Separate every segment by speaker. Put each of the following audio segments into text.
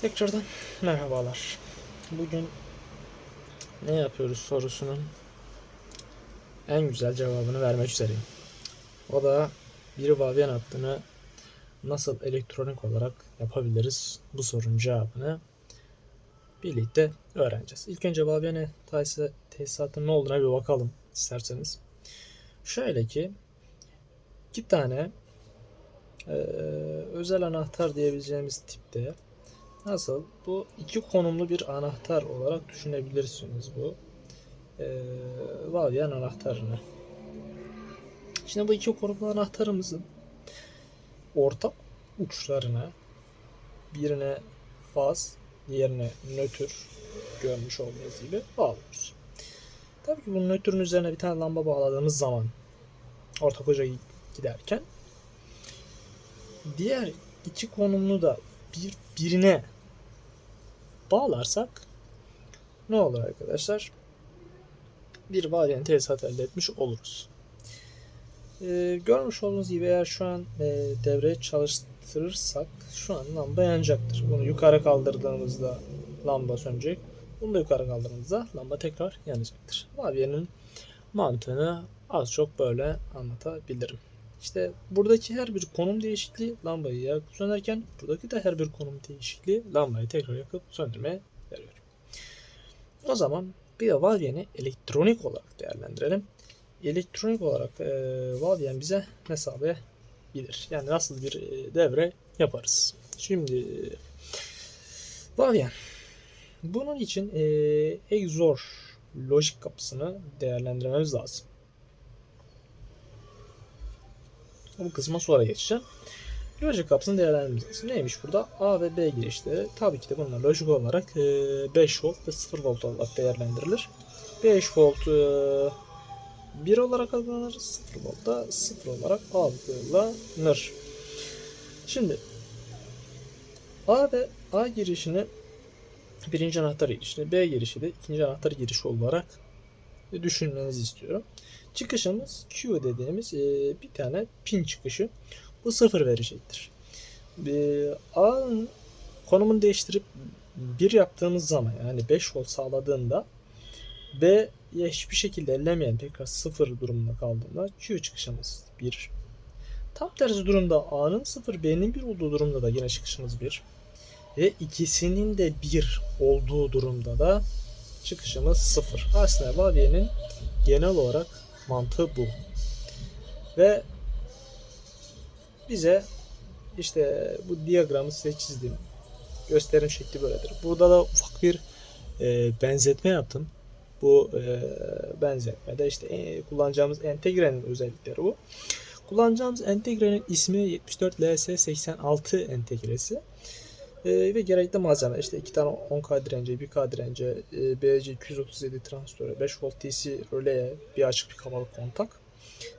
Speaker 1: Tekrardan merhabalar. Bugün ne yapıyoruz sorusunun en güzel cevabını vermek üzereyim. O da bir Vavyen hattını nasıl elektronik olarak yapabiliriz bu sorunun cevabını birlikte öğreneceğiz. İlk önce tesis- tesisatının ne olduğuna bir bakalım isterseniz. Şöyle ki iki tane eee, özel anahtar diyebileceğimiz tipte Nasıl? Bu iki konumlu bir anahtar olarak düşünebilirsiniz bu. Ee, Vavyen anahtarını. Şimdi bu iki konumlu anahtarımızın orta uçlarına birine faz, diğerine nötr görmüş olduğunuz gibi bağlıyoruz. Tabii ki bu nötrün üzerine bir tane lamba bağladığımız zaman ortak uca giderken diğer iki konumlu da bir birine bağlarsak ne olur arkadaşlar? Bir varyen tesisat elde etmiş oluruz. Ee, görmüş olduğunuz gibi eğer şu an e, devreye çalıştırırsak şu an lamba yanacaktır. Bunu yukarı kaldırdığımızda lamba sönecek. Bunu da yukarı kaldırdığımızda lamba tekrar yanacaktır. Varyenin mantığını az çok böyle anlatabilirim. İşte buradaki her bir konum değişikliği lambayı yakıp sönerken buradaki de her bir konum değişikliği lambayı tekrar yakıp söndürmeye yarıyor. O zaman bir de Valve'ni elektronik olarak değerlendirelim. Elektronik olarak e, Valve bize ne sağlayabilir? Yani nasıl bir e, devre yaparız? Şimdi Valve bunun için e, EXOR lojik kapısını değerlendirmemiz lazım. Bu kısma sonra geçeceğim. Lojik kapısını değerlendirmemiz Neymiş burada? A ve B girişleri. Tabii ki de bunlar lojik olarak e, 5 volt ve 0 volt olarak değerlendirilir. 5 volt e, 1 olarak algılanır. 0 volt da 0 olarak algılanır. Şimdi A ve A girişini birinci anahtar girişini, B girişi de ikinci anahtar girişi olarak düşünmenizi istiyorum. Çıkışımız Q dediğimiz e, bir tane pin çıkışı. Bu sıfır verecektir. E, A'nın konumunu değiştirip 1 yaptığımız zaman yani 5 volt sağladığında B hiçbir şekilde ellemeyen tekrar sıfır durumunda kaldığında Q çıkışımız 1. Tam tersi durumda A'nın 0 B'nin 1 olduğu durumda da yine çıkışımız 1. Ve ikisinin de 1 olduğu durumda da çıkışımız 0. Aslında Valve'nin genel olarak mantığı bu. Ve bize işte bu diyagramı size çizdim. Gösterim şekli böyledir. Burada da ufak bir e, benzetme yaptım. Bu e, benzetmede işte e, kullanacağımız entegrenin özellikleri bu. Kullanacağımız entegrenin ismi 74LS86 entegresi. E, ve gerekli malzeme işte iki tane 10K dirence, 1K dirence, e, BC237 transistörü, 5 volt DC röleye, bir açık bir kapalı kontak.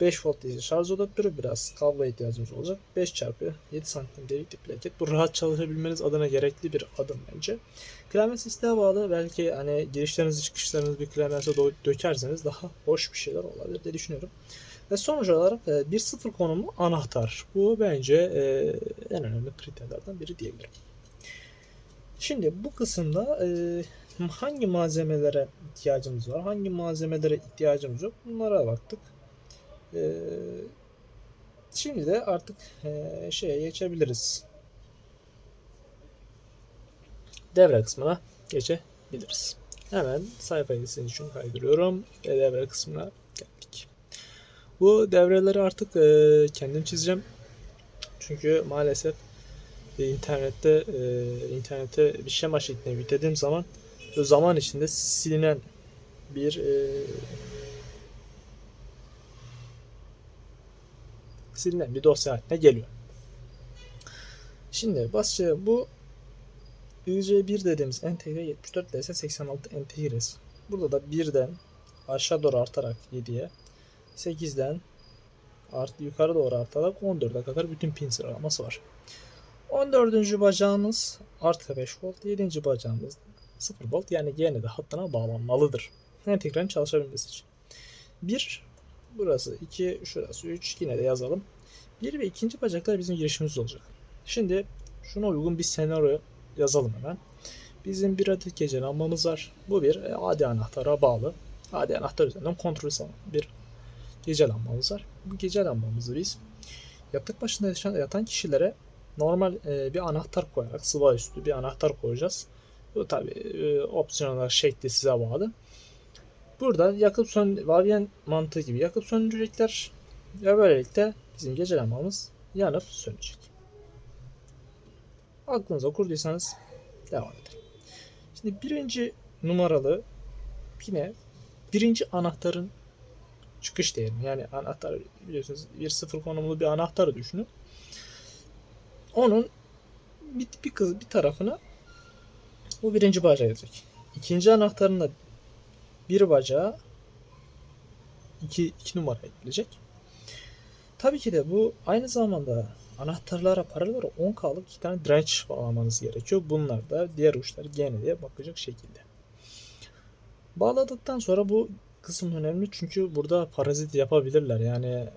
Speaker 1: 5 volt DC şarj adaptörü biraz kablo ihtiyacımız olacak. 5 çarpı 7 santim delikli plaket. Bu rahat çalışabilmeniz adına gerekli bir adım bence. Klavye isteğe bağlı. Belki hani girişlerinizi çıkışlarınızı bir klavyenize do- dökerseniz daha hoş bir şeyler olabilir diye düşünüyorum. Ve sonuç olarak e, 1.0 konumlu anahtar. Bu bence e, en önemli kriterlerden biri diyebilirim. Şimdi bu kısımda e, hangi malzemelere ihtiyacımız var, hangi malzemelere ihtiyacımız yok bunlara baktık. E, şimdi de artık e, şeye geçebiliriz. Devre kısmına geçebiliriz. Hemen sayfayı sizin için kaydırıyorum ve devre kısmına geldik. Bu devreleri artık e, kendim çizeceğim. Çünkü maalesef internette e, internete bir şema şeklinde yüklediğim zaman o zaman içinde silinen bir e, silinen bir dosya haline geliyor. Şimdi basitçe bu UC1 dediğimiz entegre 74 ds 86 entegresi. Burada da birden aşağı doğru artarak 7'ye 8'den art, yukarı doğru artarak 14'e kadar bütün pin sıralaması var. 14. bacağımız artı 5 volt. 7. bacağımız 0 volt. Yani gene de hattına bağlanmalıdır. Entegrenin çalışabilmesi için. 1 burası 2 şurası 3 yine de yazalım. 1 ve 2. bacaklar bizim girişimiz olacak. Şimdi şuna uygun bir senaryo yazalım hemen. Bizim bir adet gece lambamız var. Bu bir e, AD anahtara bağlı. AD anahtar üzerinden kontrol sağlanan bir gece lambamız var. Bu gece lambamızı biz yatak başında yatan kişilere normal e, bir anahtar koyarak sıva üstü bir anahtar koyacağız. Bu tabi e, opsiyonel şekli size bağlı. Burada yakıp sön Vavien mantığı gibi yakıp söndürecekler ve böylelikle bizim gece lambamız yanıp sönecek. Aklınıza kurduysanız devam edelim. Şimdi birinci numaralı yine birinci anahtarın çıkış değerini yani anahtar biliyorsunuz bir sıfır konumlu bir anahtarı düşünün. Onun bir, bir kız bir tarafına bu birinci bacağa gelecek. İkinci anahtarın da bir bacağı iki, iki numaraya gelecek. Tabii ki de bu aynı zamanda anahtarlara paralel 10K'lık iki tane direnç bağlamanız gerekiyor. Bunlar da diğer uçlar gene diye bakacak şekilde. Bağladıktan sonra bu kısım önemli çünkü burada parazit yapabilirler. Yani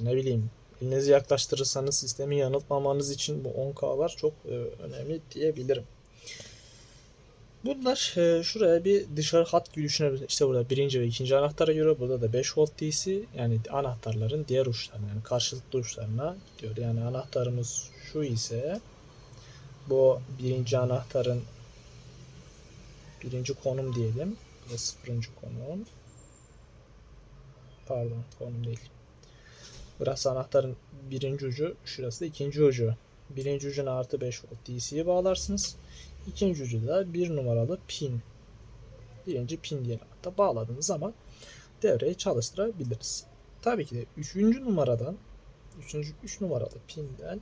Speaker 1: ne bileyim elinizi yaklaştırırsanız sistemi yanıltmamanız için bu 10K'lar çok e, önemli diyebilirim. Bunlar e, şuraya bir dışarı hat düşünebiliriz. İşte burada birinci ve ikinci anahtara göre burada da 5 volt DC yani anahtarların diğer uçlarına yani karşılıklı uçlarına gidiyor. Yani anahtarımız şu ise bu birinci anahtarın birinci konum diyelim. Bu sıfırıncı konum. Pardon konum değil. Burası anahtarın birinci ucu, şurası da ikinci ucu. Birinci ucuna artı 5 volt DC'yi bağlarsınız. İkinci ucu da bir numaralı pin. Birinci pin diye da bağladığınız zaman devreyi çalıştırabiliriz. Tabii ki de üçüncü numaradan üçüncü üç numaralı pinden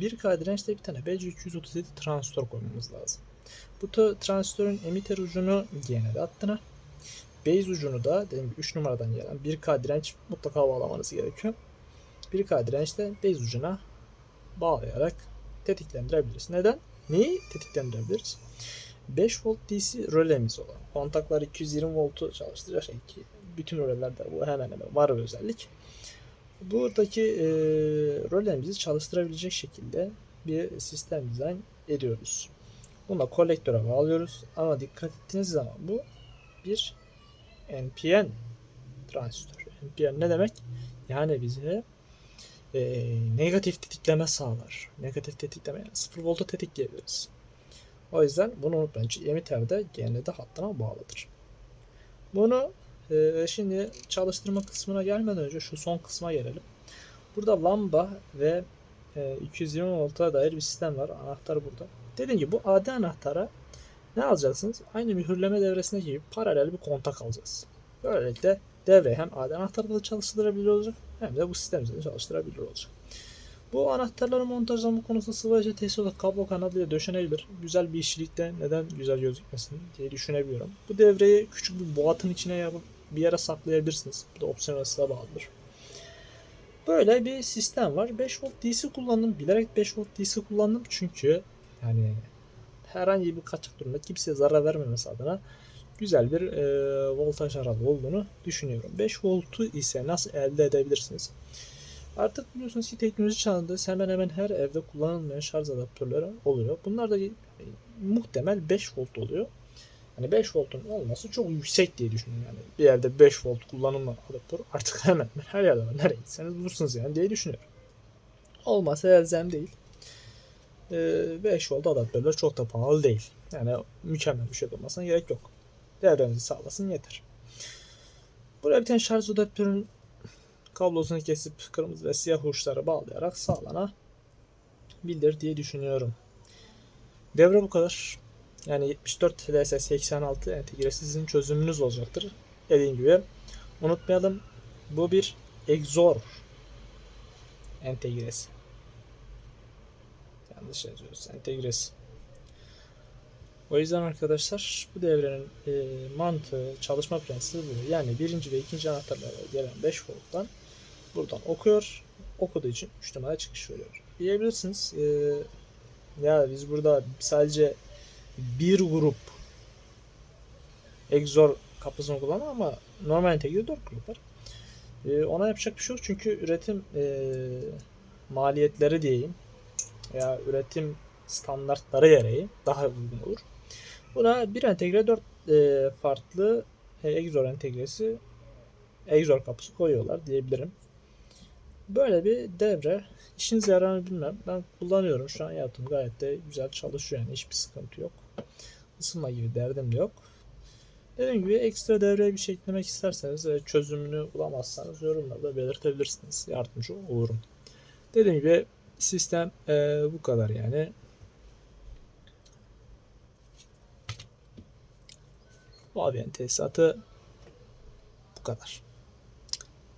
Speaker 1: bir K dirençte bir tane BC237 transistör koymamız lazım. Bu tra- transistörün emitter ucunu GND hattına base ucunu da dediğim gibi 3 numaradan gelen 1K direnç mutlaka bağlamanız gerekiyor. 1K dirençte base ucuna bağlayarak tetiklendirebiliriz. Neden? Neyi tetiklendirebiliriz? 5 volt DC rölemiz olan kontaklar 220 voltu çalıştıracak şey ki bütün rölelerde bu hemen hemen var bir özellik. Buradaki e, rölemizi çalıştırabilecek şekilde bir sistem dizayn ediyoruz. Bunu da kolektöre bağlıyoruz ama dikkat ettiğiniz zaman bu bir NPN transistör. NPN ne demek? Yani bize e, negatif tetikleme sağlar. Negatif tetikleme yani 0 volta tetikleyebiliriz. O yüzden bunu unutmayın. Emitter de GND hattına bağlıdır. Bunu e, şimdi çalıştırma kısmına gelmeden önce şu son kısma gelelim. Burada lamba ve e, 220 volta dair bir sistem var. Anahtar burada. Dediğim gibi bu AD anahtara ne alacaksınız? Aynı mühürleme devresine gibi paralel bir kontak alacağız. Böylelikle devre hem AD anahtarda da çalıştırabilir olacak hem de bu sistem üzerinde çalıştırabilir olacak. Bu anahtarların montajlama konusunda sıvı tesisi olarak kablo kanalıyla döşenebilir. Güzel bir işçilikte neden güzel gözükmesin diye düşünebiliyorum. Bu devreyi küçük bir boğatın içine yapıp bir yere saklayabilirsiniz. Bu da opsiyonel size bağlıdır. Böyle bir sistem var. 5 volt DC kullandım. Bilerek 5 volt DC kullandım çünkü yani herhangi bir kaçak durumda kimseye zarar vermemesi adına güzel bir e, voltaj aralığı olduğunu düşünüyorum. 5 voltu ise nasıl elde edebilirsiniz? Artık biliyorsunuz ki teknoloji çağında hemen hemen her evde kullanılmayan şarj adaptörleri oluyor. Bunlar da e, muhtemel 5 volt oluyor. Hani 5 voltun olması çok yüksek diye düşünüyorum yani. Bir yerde 5 volt kullanılma adaptör artık hemen hemen her yerde var. Nereye gitseniz bulursunuz yani diye düşünüyorum. Olmasa elzem değil. 5 volt adaptörler çok da pahalı değil. Yani mükemmel bir şey olmasına gerek yok. Devremizi sağlasın yeter. Buraya bir tane şarj adaptörün kablosunu kesip kırmızı ve siyah uçları bağlayarak sağlana bildir diye düşünüyorum. Devre bu kadar. Yani 74 LS 86 entegresi sizin çözümünüz olacaktır. Dediğim gibi unutmayalım bu bir EXOR entegresi. Yanlış yazıyoruz. Entegresi. O yüzden arkadaşlar bu devrenin e, mantığı, çalışma prensibi bu. Yani birinci ve ikinci anahtarlara gelen 5 volttan buradan okuyor. Okuduğu için 3 numara çıkış veriyor. Diyebilirsiniz e, ya biz burada sadece bir grup Exor kapısını kullanıyor ama normal entegre 4 grup var. E, ona yapacak bir şey yok çünkü üretim e, maliyetleri diyeyim veya üretim standartları gereği daha uygun olur. Buna bir entegre 4 e, farklı e, Exor entegresi Exor kapısı koyuyorlar diyebilirim. Böyle bir devre. İşinize yarar bilmem. Ben kullanıyorum. Şu an yaptım. Gayet de güzel çalışıyor. Yani hiçbir sıkıntı yok. Isınma gibi derdim de yok. Dediğim gibi ekstra devreye bir şey eklemek isterseniz ve çözümünü bulamazsanız yorumlarda belirtebilirsiniz. Yardımcı olurum. Dediğim gibi sistem eee, bu kadar yani. Huawei'nin tesisatı bu kadar.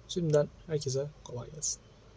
Speaker 1: Şimdiden herkese kolay gelsin.